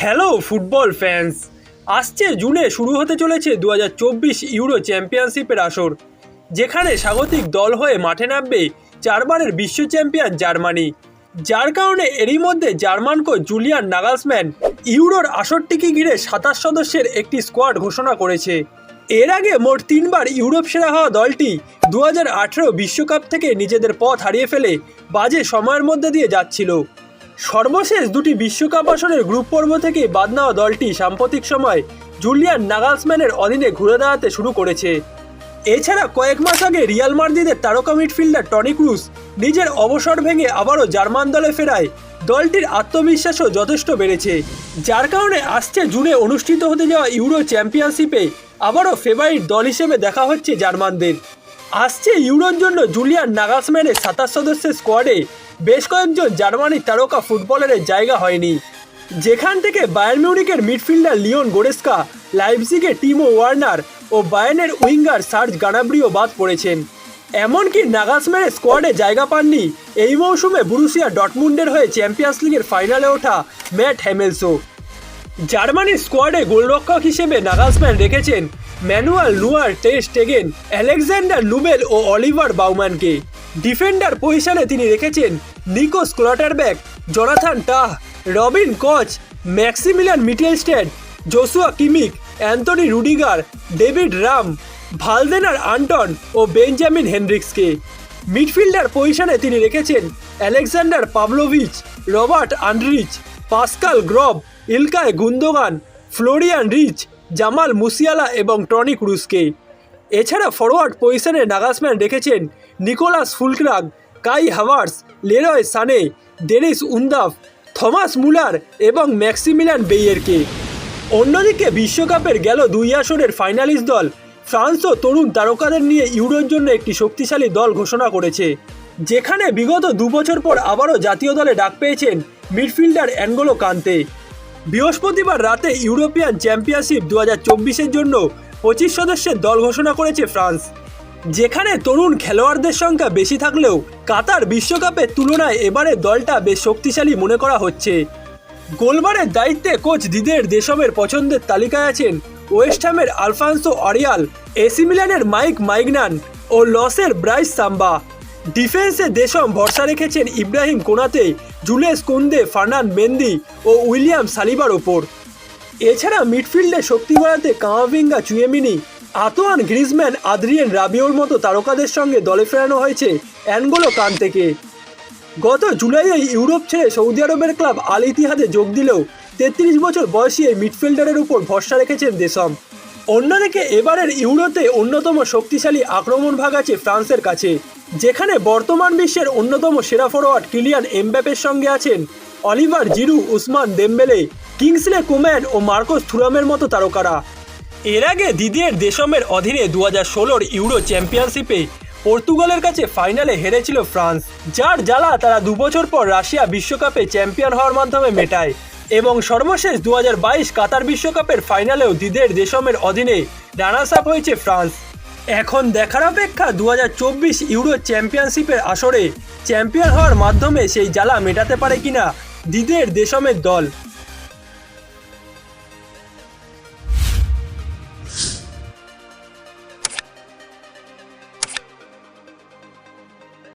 Hello football fans আসছে জুনে শুরু হতে চলেছে দু হাজার চব্বিশ ইউরো চ্যাম্পিয়নশিপের আসর, যেখানে স্বাগতিক দল হয়ে মাঠে নামবে চারবারের বিশ্ব চ্যাম্পিয়ন জার্মানি। যার কারণে এরই মধ্যে জার্মান কোচ জুলিয়ান নাগালসম্যান ইউরোর আসরটিকে ঘিরে সাতাশ সদস্যের একটি স্কোয়াড ঘোষণা করেছে। এর আগে মোট তিনবার ইউরোপ সেরা হওয়া দলটি দু বিশ্বকাপ থেকে নিজেদের পথ হারিয়ে ফেলে বাজে সময়ের মধ্যে দিয়ে যাচ্ছিল। সর্বশেষ দুটি বিশ্বকাপ আসরের গ্রুপ পর্ব থেকে বাদ নেওয়া দলটি সাম্প্রতিক সময় জুলিয়ান নাগালসম্যানের অধীনে ঘুরে দাঁড়াতে শুরু করেছে। এছাড়া কয়েক মাস আগে রিয়াল মার্দিদের তারকা মিডফিল্ডার টনি ক্রুস নিজের অবসর ভেঙে আবারও জার্মান দলে ফেরায় দলটির আত্মবিশ্বাসও যথেষ্ট বেড়েছে, যার কারণে আসছে জুনে অনুষ্ঠিত হতে যাওয়া ইউরো চ্যাম্পিয়নশিপে আবারও ফেভারিট দল হিসেবে দেখা হচ্ছে জার্মানদের। আসছে ইউরোর জন্য জুলিয়ান নাগাসম্যানের সাতাশ সদস্যের স্কোয়াডে বেশ কয়েকজন জার্মানির তারকা ফুটবলারের জায়গা হয়নি। যেখান থেকে বায়ার মিউনিকের মিডফিল্ডার লিওন গোরেস্কা, লাইপজিগের টিমো ওয়ার্নার ও বায়ানের উইঙ্গার সার্জ গানাব্রিও বাদ পড়েছেন। এমনকি নাগাসম্যানের স্কোয়াডে জায়গা পাননি এই মৌসুমে বুরুসিয়া ডটমুন্ডের হয়ে চ্যাম্পিয়ন্স লিগের ফাইনালে ওঠা ম্যাট হ্যামেলসো জার্মানির স্কোয়াডে গোলরক্ষক হিসেবে নাগাসম্যান রেখেছেন ম্যানুয়াল নুয়ার টেস্ট টেগেন আলেকজান্ডার লুবেল ও অলিভার বাউম্যানকে ডিফেন্ডার পজিশনে তিনি রেখেছেন Nico Schlotterbeck Jonathan Tah, Robin Koch, Maximilian Mittelstadt Joshua Kimmich Antonio Rudiger, David Raum, Waldemar Anton ও বেঞ্জামিন হেনরিক্সকে। মিডফিল্ডার পজিশনে তিনি রেখেছেন Aleksandar Pavlovic Robert Andrich, Pascal Gross, Ilkay Gundogan, Florian Wirtz, Jamal Musiala এবং Toni ক্রুজকে এছাড়া forward পজিশনে Nagelsmann রেখেছেন Niclas Fullkrug, Kai Havertz Leroy Sane, Deniz Undav, Thomas Muller এবং ম্যাক্সিমিলান বেইয়েরকে। অন্যদিকে বিশ্বকাপের গেল দুই আসরের ফাইনালিস্ট দল, ফ্রান্সও তরুণ তারকাদের নিয়ে ইউরোর জন্য একটি শক্তিশালী দল ঘোষণা করেছে। যেখানে বিগত দু বছর পর আবারও জাতীয় দলে ডাক পেয়েছেন মিডফিল্ডার অ্যাঙ্গোলো কান্তে। বৃহস্পতিবার রাতে ইউরোপিয়ান চ্যাম্পিয়নশিপ দু হাজার জন্য পঁচিশ সদস্যের দল ঘোষণা করেছে ফ্রান্স। যেখানে তরুণ খেলোয়াড়দের সংখ্যা বেশি থাকলেও কাতার বিশ্বকাপের তুলনায় এবারে দলটা বেশ শক্তিশালী মনে করা হচ্ছে। গোলবারের দায়িত্বে কোচ দিদের দেশমের পছন্দের তালিকায় আছেন ওয়েস্টহ্যামের আলফান্সো অরিয়াল, এসি মিলানের মাইক মাইগনান ও লসের ব্রাইস সাম্বা। ডিফেন্সে দেশম ভরসা রেখেছেন Ibrahima Konate, Jules Kounde, Ferland Mendy ও উইলিয়াম সালিবার ওপর। এছাড়া মিডফিল্ডে শক্তি বাড়াতে Camavinga, Tchouameni, Antoine Griezmann Adrien, রাবিওর মতো তারকাদের সঙ্গে দলে ফেরানো হয়েছে অ্যানগোলো কান থেকে গত জুলাইয়ে ইউরোপ ছেড়ে সৌদি আরবের ক্লাব আল ইতিহাদে যোগ দিলেও তেত্রিশ বছর বয়সী এই মিডফিল্ডারের উপর ভরসা রেখেছেন দেশম। অন্যদিকে এবারের ইউরোতে অন্যতম শক্তিশালী আক্রমণ ভাগ আছে ফ্রান্সের কাছে, যেখানে বর্তমান বিশ্বের অন্যতম সেরা ফরোয়ার্ড কিলিয়ান এমব্যাপের সঙ্গে আছেন Olivier Giroud, Ousmane Dembele. Kingsley Coman ও মার্কোস থুরামের মতো তারকারা। এর আগে দিদিয়ের দেশমের অধীনে দু হাজার ষোলোর ইউরো চ্যাম্পিয়নশিপে পর্তুগালের কাছে ফাইনালে হেরেছিল ফ্রান্স, যার জ্বালা তারা দুবছর পর রাশিয়া বিশ্বকাপে চ্যাম্পিয়ন হওয়ার মাধ্যমে মেটায় এবং সর্বশেষ দু কাতার বিশ্বকাপের ফাইনালেও দিদের দেশমের অধীনে রানার্স আপ হয়েছে ফ্রান্স। এখন দেখার অপেক্ষা দু হাজার চব্বিশ ইউরো চ্যাম্পিয়নশিপের আসরে চ্যাম্পিয়ন হওয়ার মাধ্যমে সেই জ্বালা মেটাতে পারে কিনা দিদের দেশমের দল।